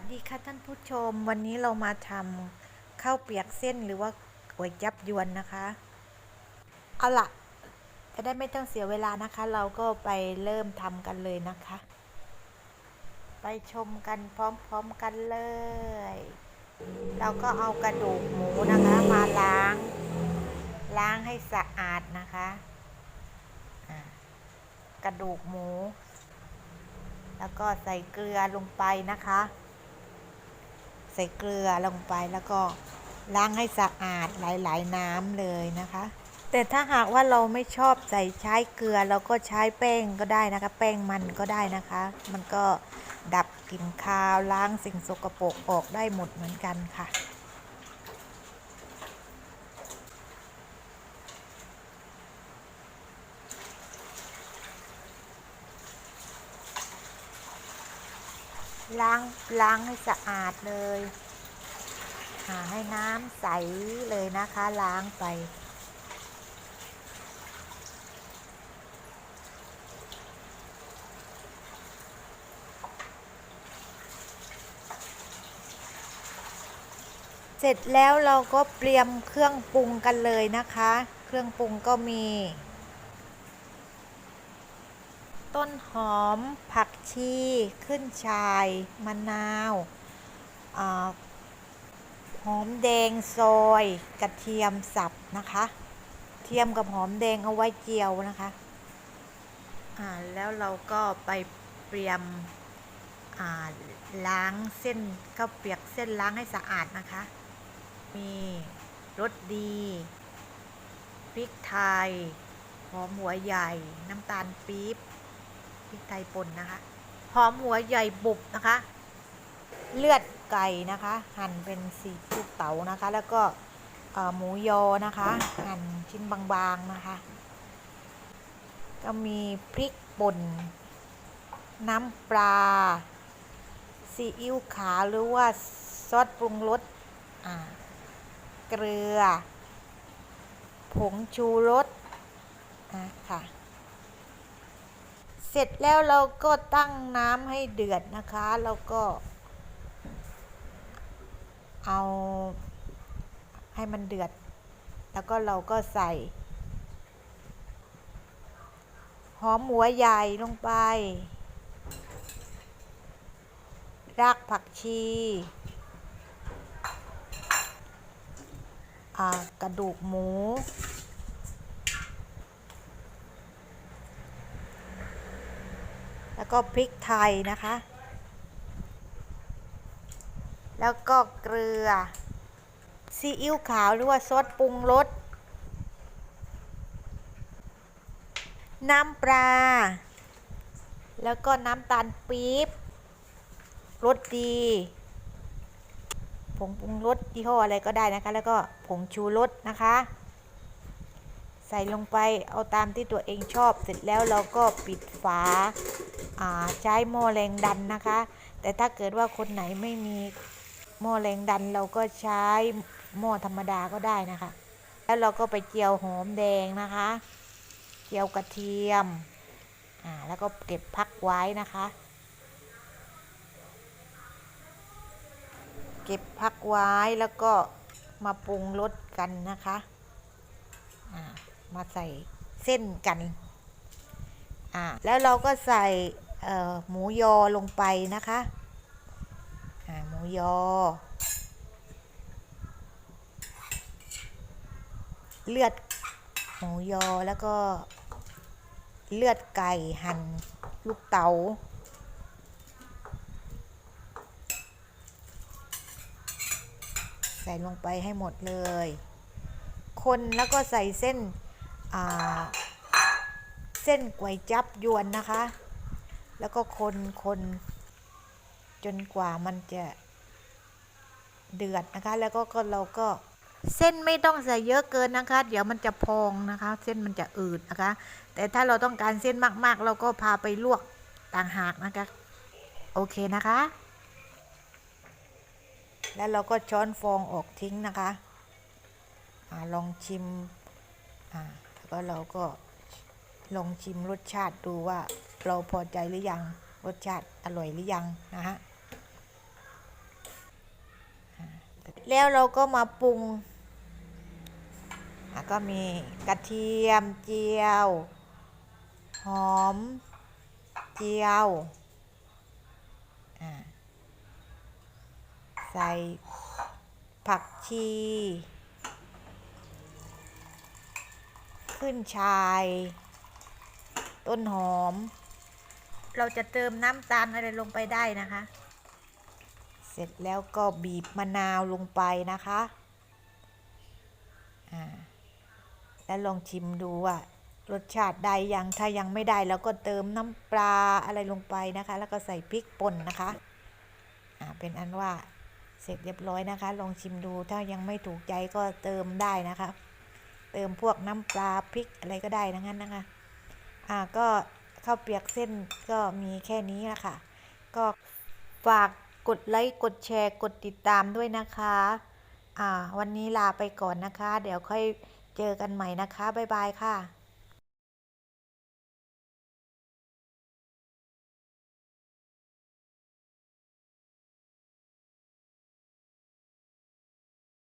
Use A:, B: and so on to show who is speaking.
A: สดีค่ะท่านผู้ชม วันนี้เรามาทำข้าวเปียกเส้นหรือว่าก๋วยจับยวนนะคะ เอาละจะได้ไม่ต้องเสียเวลานะคะ เราก็ไปเริ่มทำกันเลยนะคะ ไปชมกันพร้อมๆกันเลย เราก็เอากระดูกหมูนะคะ มาล้าง ล้างให้สะอาดนะคะ กระดูกหมูแล้วก็ใส่เกลือลงไปนะคะ ส่เกลือลงไปแล้วก็ล้างให้สะอาดหลายๆน้ำเลยนะคะ แต่ถ้าหากว่าเราไม่ชอบใส่ใช้เกลือเราก็ใช้แป้งก็ได้นะคะ แป้งมันก็ได้นะคะ มันก็ดับกลิ่นคาวล้างสิ่งสกปรกออกได้หมดเหมือนกันค่ะ ล้างล้างให้สะอาดเลยหาให้น้ำใสเลยนะคะล้างไป เสร็จแล้วเราก็เตรียมเครื่องปรุงกันเลยนะคะ เครื่องปรุงก็มี ต้นหอม ผักชี ขึ้นชายมะนาวอหอมแดงซอยกระเทียมสับนะคะ เทียมกับหอมแดงเอาไว้เจียวนะคะอ่าแล้วเราก็ไปเตรียมอ่าล้างเส้นข้าวเปียกเส้นล้างให้สะอาดนะคะ มีรสดีพริกไทยหอมหัวใหญ่ น้ำตาลปี๊บ พริกไทยป่นนะคะ หอมหัวใหญ่บุบนะคะ เลือดไก่นะคะ หั่นเป็นสีลูกเต๋านะคะ แล้วก็หมูยอนะคะ หั่นชิ้นบางๆนะคะ ก็มีพริกป่น น้ำปลาซีอิ๊วขาวหรือว่าซอสปรุงรสเกลือ ผงชูรสอะค่ะ เสร็จแล้วเราก็ตั้งน้ำให้เดือดนะคะ แล้วก็ เอาให้มันเดือด แล้วก็เราก็ใส่ หอมหัวใหญ่ลงไป รากผักชีกระดูกหมู แล้ว ก็พริกไทยนะคะ แล้วก็เกลือซีอิ๊วขาวหรือว่าซอสปรุงรสน้ำปลา แล้วก็น้ำตาลปี๊บรสดีผงปรุงรสยี่ห้ออะไรก็ได้นะคะ แล้วก็ผงชูรสนะคะ ใส่ลงไปเอาตามที่ตัวเองชอบเสร็จแล้วเราก็ปิดฝาใช้หม้อแรงดันนะคะ แต่ถ้าเกิดว่าคนไหนไม่มีหม้อแรงดันเราก็ใช้หม้อธรรมดาก็ได้นะคะ แล้วเราก็ไปเจียวหอมแดงนะคะ เจียวกระเทียมอ่าแล้วก็เก็บพักไว้นะคะ เก็บพักไว้แล้วก็มาปรุงรสกันนะคะอ่า มาใส่เส้นกันอ่าแล้วเราก็ใส่หมูยอลงไปนะคะอ่าหมูยอ เลือดหมูยอแล้วก็เลือดไก่หั่นลูกเต๋าใส่ลงไปให้หมดเลย คนแล้วก็ใส่เส้น เส้นก๋วยจับยวนนะคะ แล้วก็คนคนจนกว่ามันจะเดือดนะคะ แล้วก็เราก็เส้นไม่ต้องใส่เยอะเกินนะคะ เดี๋ยวมันจะพองนะคะ เส้นมันจะอืดนะคะ แต่ถ้าเราต้องการเส้นมากๆ เราก็พาไปลวกต่างหากนะคะ โอเคนะคะ แล้วเราก็ช้อนฟองออกทิ้งนะคะอลองชิมอ่า แล้วก็เราก็ลองชิมรสชาติดูว่าเราพอใจหรือยัง รสชาติอร่อยหรือยังนะฮะ แล้วเราก็มาปรุง ก็มีกระเทียมเจียว หอม เจียวใส่ผักชี ขึ้นชาย ต้นหอม เราจะเติมน้ำตาลอะไรลงไปได้นะคะ เสร็จแล้วก็บีบมะนาวลงไปนะคะอ่าแล้วลองชิมดูว่ารสชาติได้ยังถ้ายังไม่ได้เราก็เติมน้ำปลาอะไรลงไปนะคะ แล้วก็ใส่พริกป่นนะคะอ่าเป็นอันว่าเสร็จเรียบร้อยนะคะ ลองชิมดูถ้ายังไม่ถูกใจก็เติมได้นะคะ เติมพวกน้ำปลาพริกอะไรก็ได้นะงั้นนะคะ อ่าก็ข้าวเปียกเส้นก็มีแค่นี้ละค่ะ ก็ฝากกดไลค์กดแชร์กดติดตามด้วยนะคะ อ่า วันนี้ลาไปก่อนนะคะ เดี๋ยวค่อยเจอกันใหม่นะคะ บ๊ายบายค่ะ